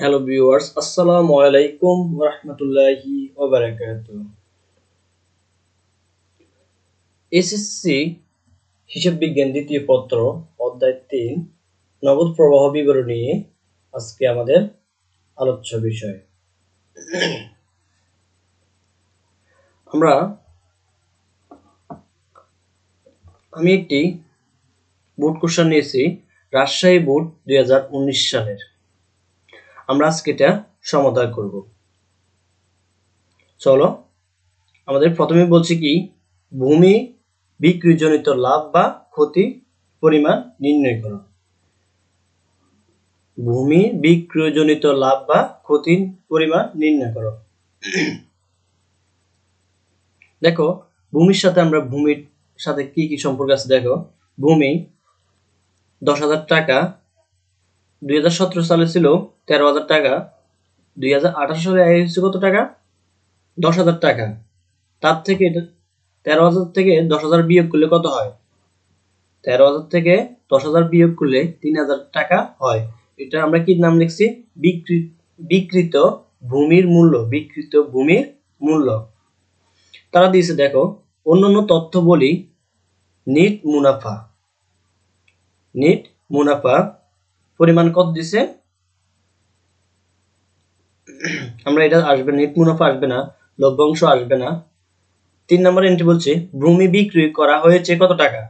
Hello viewers আসসালামু আলাইকুম রহমতুল্লাহি ওবারাকাতু এসএসসি হিসাব বিজ্ঞান দ্বিতীয় পত্র, অধ্যায় তিন, নগদ প্রবাহ বিবরণী আজকে আমাদের আলোচ্য বিষয়। আমরা, আমি একটি বোর্ড কোশ্চেন নিয়েছি, রাজশাহী বোর্ড দুই হাজার উনিশ সালের। আমরা আজকে এটা সমাধান করব। চলো, আমাদের প্রথমে বলছি কি, ভূমি বিক্রিজনিত লাভ বা ক্ষতি পরিমাণ নির্ণয় করো। ভূমি বিক্রয়জনিত লাভ বা ক্ষতির পরিমাণ নির্ণয় করো। দেখো, ভূমির সাথে আমরা ভূমির সাথে কি কি সম্পর্ক আছে দেখো। ভূমি দশ হাজার টাকা দুই সালে ছিল তেরো হাজার টাকা, দুই হাজার আঠারো সালে আয় হয়েছে কত টাকা? দশ হাজার টাকা। তার থেকে তেরো হাজার থেকে দশ হাজার বিয়োগ করলে কত হয়? তেরো হাজার থেকে দশ হাজার বিয়োগ করলে তিন হাজার টাকা হয়। এটা আমরা কি নাম লিখছি? বিকৃত বিকৃত ভূমির মূল্য বিকৃত ভূমির মূল্য। তারা দিয়েছে, দেখো, অন্যান্য তথ্য বলি, নিট মুনাফা। নিট মুনাফা পরিমাণ কত দিছে? আমরা এটা আসবে নেট মুনাফা আসবে না, লভ্যাংশ আসবে না। তিন নম্বর এন্ট্রি বলছে, ভূমি বিক্রি করা হয়েছে কত টাকা?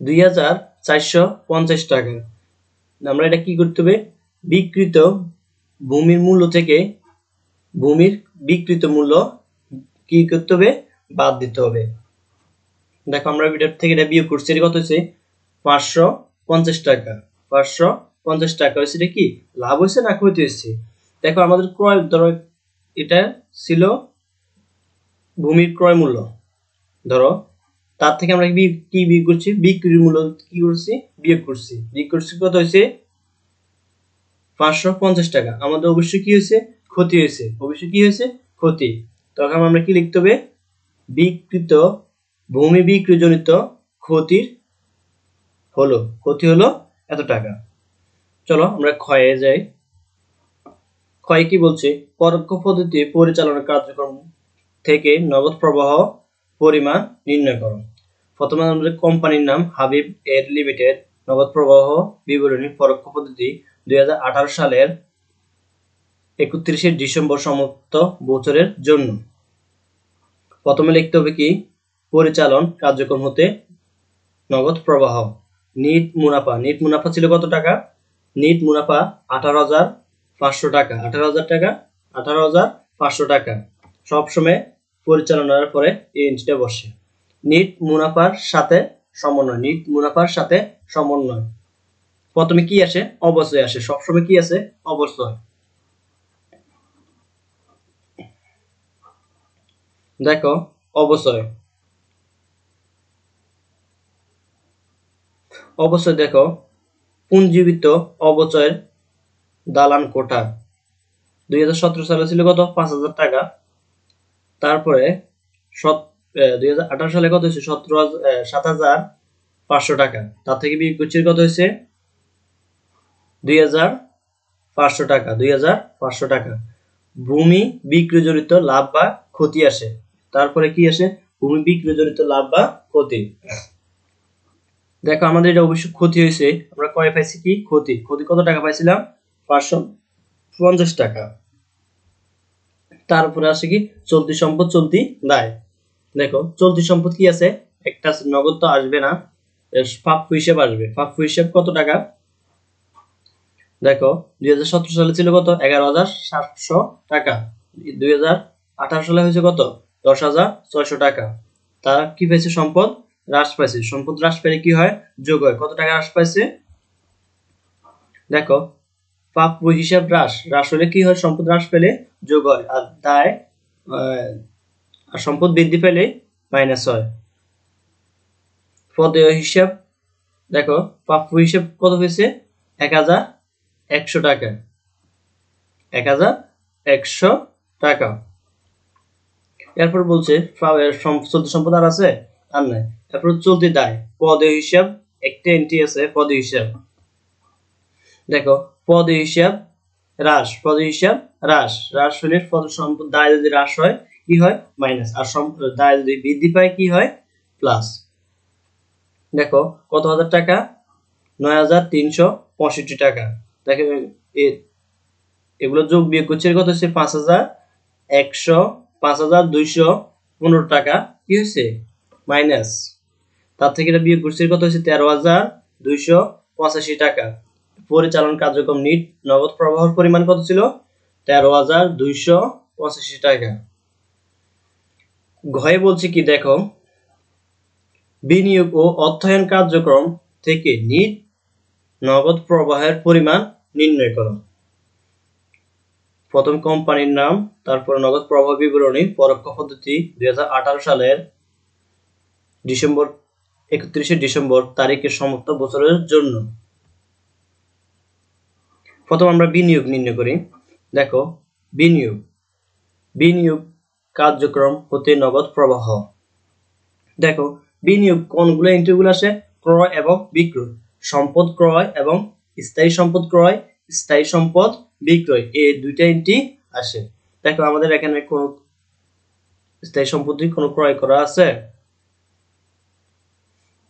দুই হাজার চারশো পঞ্চাশ টাকা। আমরা এটা কি করতে হবে? বিকৃত ভূমির মূল্য থেকে ভূমির বিকৃত মূল্য কি করতে হবে? বাদ দিতে হবে। দেখো আমরা ভিডিও থেকে এটা বিয়োগ করছি, এটা কত হচ্ছে পাঁচশো পঞ্চাশ টাকা। পাঁচশো পঞ্চাশ টাকা। হয়েছে এটা কি? লাভ হয়েছে না ক্ষতি হয়েছে? দেখো আমাদের ক্রয়, ধরো এটা ছিল ভূমির ক্রয় মূল্য। ধরো তার থেকে আমরা কি বিয়োগ করছি? বিক্রির মূল্য কি করছি? বিয়োগ করছি। বিয়োগ করছি কত হয়েছে? পাঁচশো পঞ্চাশ টাকা। আমাদের অবশ্যই কি হয়েছে? ক্ষতি হয়েছে। অবশ্যই কি হয়েছে? ক্ষতি। তখন আমরা কি লিখতে হবে? বিকৃত ভূমি বিক্রিজনিত ক্ষতির হলো ক্ষতি হলো এত টাকা। চলো আমরা ক্ষয়ে যাই। ক্ষয় কি বলছে? পরোক্ষ পদ্ধতি পরিচালনার কার্যক্রম থেকে নগদ প্রবাহ পরিমাণ নির্ণয় করো। প্রথমে আমাদের কোম্পানির নাম হাবিব এর লিমিটেড। নগদ প্রবাহ বিবরণী পরোক্ষ পদ্ধতি দু হাজার আঠারো সালের একত্রিশে ডিসেম্বর সমাপ্ত বছরের জন্য। প্রথমে লিখতে হবে কি? পরিচালন কার্যক্রম হতে নগদ প্রবাহ। নিট মুনাফা। নিট মুনাফা ছিল কত টাকা? নিট মুনাফা আঠারো হাজার পাঁচশো টাকা। আঠারো হাজার টাকা, আঠারো হাজার পাঁচশো টাকা। সবসময় পরিচালনার পরে এই এন্ট্রিটা বসে। নিট মুনাফার সাথে সমন্বয়। নিট মুনাফার সাথে সমন্বয়। প্রথমে কি আসে? অবশ্যই আসে। সবসময় কি আছে অবশ্যই। দেখো, অবশ্যই। অবশ্যই দেখো পুঞ্জীবিত অবচয়ের দালান কোঠা। দুই হাজার সতেরো সালে ছিল কত? পাঁচ হাজার টাকা। তারপরে দুই সালে কত হয়েছে? সতেরো সাত হাজার পাঁচশো টাকা। তার থেকে বিক্রি কত হয়েছে? দুই হাজার পাঁচশো টাকা, দুই হাজার পাঁচশো টাকা। ভূমি বিক্রিজনিত লাভ বা ক্ষতি আসে। তারপরে কি আসে? ভূমি বিক্রিজনিত লাভ বা ক্ষতি। দেখো, আমাদের এটা অবশ্যই ক্ষতি হয়েছে। আমরা কয় পাইছি কি? ক্ষতি। ক্ষতি কত টাকা পাইছিলাম? পাঁচশো পঞ্চাশ টাকা। তারপরে আসে কি? চলতি সম্পদ, চলতি দায়। দেখো, চলতি সম্পদ কি আছে? একটা নগদ তো আসবে না। প্রাপ্য হিসেব আসবে। প্রাপ্য হিসেব কত টাকা? দেখো, দুই হাজার সতেরো সালে ছিল কত? এগারো হাজার সাতশো টাকা। দুই হাজার আঠারো সালে হয়েছে কত? দশ হাজার ছয়শো টাকা। তারা কি পেয়েছে সম্পদ? হ্রাস পাইছে। সম্পদ হ্রাস পেলে কি হয়? যোগ হয়। কত টাকা হ্রাস পাইছে? দেখো প্রাপ্য হিসাব হ্রাস। হ্রাস হলে কি হয়? সম্পদ হ্রাস পেলে যোগ হয়। আর দায় আর সম্পদ বৃদ্ধি পেলে মাইনাস হয়। পদেয় হিসাব, দেখো প্রাপ্য হিসাব কত হয়েছে? এক হাজার একশো টাকা। এক হাজার একশো টাকা। এরপর বলছে সম্পদ আর আছে? আর নাই। তারপর চলতি দায়, পদে হিসাব, একটা এন্ট্রি আছে, পদে হিসাব। দেখো, পদ হিসাব, হ্রাস, পদ হিসাব, হ্রাস। হ্রাস হলে পদ সম্পদ দায় যদি হ্রাস হয়, কি হয়? মাইনাস আর দায় যদি বৃদ্ধি পায়, কি হয়? প্লাস দেখো, কত হাজার টাকা? নয় হাজার তিনশো পঁয়ষট্টি টাকা। দেখো এগুলো যোগ বিয়োগ করছে কত হচ্ছে পাঁচ হাজার একশো, পাঁচ হাজার দুইশো পনেরো টাকা। কি হয়েছে? মাইনাস। তার থেকে এটা বিয়োগ করছে কত হচ্ছে তেরো হাজার দুইশো পঁচাশি টাকা। পরিচালন কার্যক্রম নিট, নগদ প্রবাহের পরিমাণ কত ছিল? তেরো হাজার দুইশো পঁচাশি টাকা। ঘয়ে বলছে কি, দেখো, বিনিয়োগ ও অর্থায়ন কার্যক্রম থেকে নিট, নগদ প্রবাহের পরিমাণ নির্ণয় করো। প্রথম কোম্পানির নাম, তারপর নগদ প্রবাহ বিবরণী, পরোক্ষ পদ্ধতি, দুই হাজার আঠারো সালের ডিসেম্বর, একত্রিশে ডিসেম্বর তারিখের সমস্ত বছরের জন্য। প্রথম আমরা বিনিয়োগ নির্ণয় করি। দেখো, বিনিয়োগ। বিনিয়োগ কার্যক্রম হতে নগদ প্রবাহ। দেখো, বিনিয়োগ কোনগুলো এন্ট্রিগুলো আসে ক্রয় এবং বিক্রয়। সম্পদ ক্রয় এবং স্থায়ী সম্পদ ক্রয়, স্থায়ী সম্পদ বিক্রয় এই দুইটা এন্ট্রি আসে। দেখো, আমাদের এখানে কোন স্থায়ী সম্পত্তি কোনো ক্রয় করা আছে?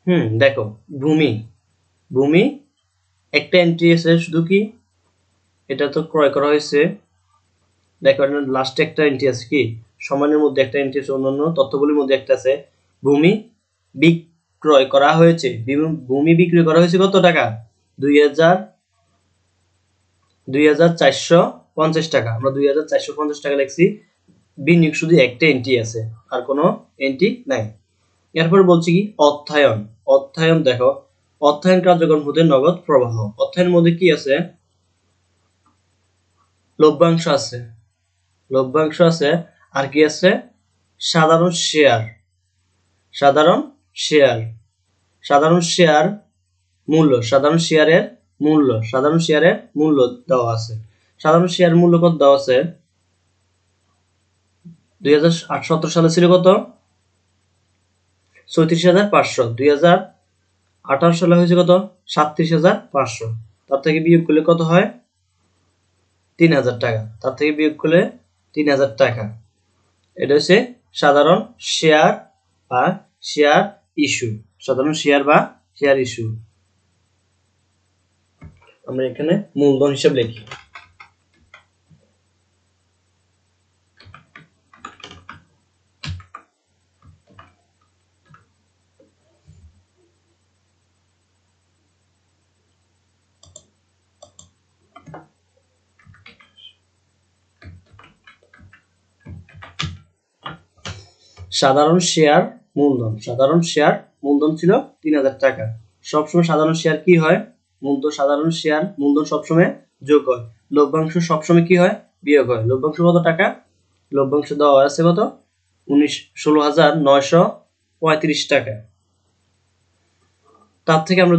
হুম, দেখো, ভূমি। ভূমি, একটা এন্ট্রি আছে শুধু কি? এটা তো ক্রয় করা হয়েছে। দেখো লাস্টে একটা এন্ট্রি আছে কি? সমানের মধ্যে একটা এন্ট্রি আছে, অন্যান্য তথ্যগুলির মধ্যে একটা আছে। ভূমি বিক্রয় করা হয়েছে। ভূমি বিক্রয় করা হয়েছে কত টাকা? দুই হাজার দুই হাজার চারশো পঞ্চাশ টাকা। আমরা দুই হাজার চারশো পঞ্চাশ টাকা লিখছি। বিনিয়োগ শুধু একটা এন্ট্রি আছে, আর কোনো এন্ট্রি নাই। এরপর বলছি কি? অর্থায়ন। অর্থায়ন দেখো। অর্থায়ন কার্যক্রম হতে নগদ প্রবাহ। অর্থায়নের মধ্যে কি আছে? লভ্যাংশ আছে। লভ্যাংশ আছে। আর কি আছে? সাধারণ শেয়ার। সাধারণ শেয়ার। সাধারণ শেয়ার মূল্য। সাধারণ শেয়ারের মূল্য। সাধারণ শেয়ারের মূল্য দেওয়া আছে। সাধারণ শেয়ার মূল্য কত দেওয়া আছে? দুই হাজার সতেরো সালে ছিল কত? চৌত্রিশ হাজার পাঁচশো। দুই হাজার আঠারো সালে হয়েছে কত? সাতত্রিশ হাজার পাঁচশো। তার থেকে বিয়োগ করলে কত হয়? তিন হাজার টাকা। তার থেকে বিয়োগ করলে তিন হাজার টাকা। এটা হচ্ছে সাধারণ শেয়ার বা শেয়ার ইস্যু সাধারণ শেয়ার বা শেয়ার ইস্যু আমরা এখানে মূলধন হিসাব লিখি। সাধারণ শেয়ার মূলধন। সাধারণ শেয়ার মূলধন ছিল তিন হাজার টাকা। সবসময় সাধারণ শেয়ার কি হয়? মূলধন সাধারণ শেয়ার মূলধন সবসময় যোগ হয়। লভ্যাংশ সবসময় কি হয়? বিয়োগ হয়। লভ্যাংশ কত টাকা? লভ্যাংশ দেওয়া আছে কত? উনিশ ষোলো হাজার নয়শো পঁয়ত্রিশ টাকা। তার থেকে আমরা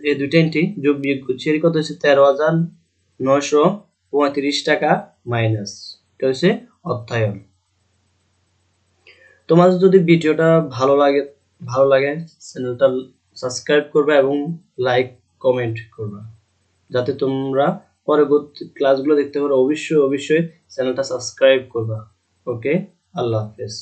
এই দুইটা এন্ট্রি যোগ বিয়োগ করছি। এর কত হচ্ছে তেরো হাজার নয়শো পঁয়ত্রিশ টাকা মাইনাস। এটা হচ্ছে অর্থায়ন। তোমাদের যদি ভিডিওটা ভালো লাগে ভালো লাগে চ্যানেলটা সাবস্ক্রাইব করবে এবং লাইক কমেন্ট করবে। যাতে তোমরা পরবর্তী ক্লাসগুলো দেখতে পারো, অবশ্যই অবশ্যই চ্যানেলটা সাবস্ক্রাইব করবা। ওকে আল্লাহ হাফেজ।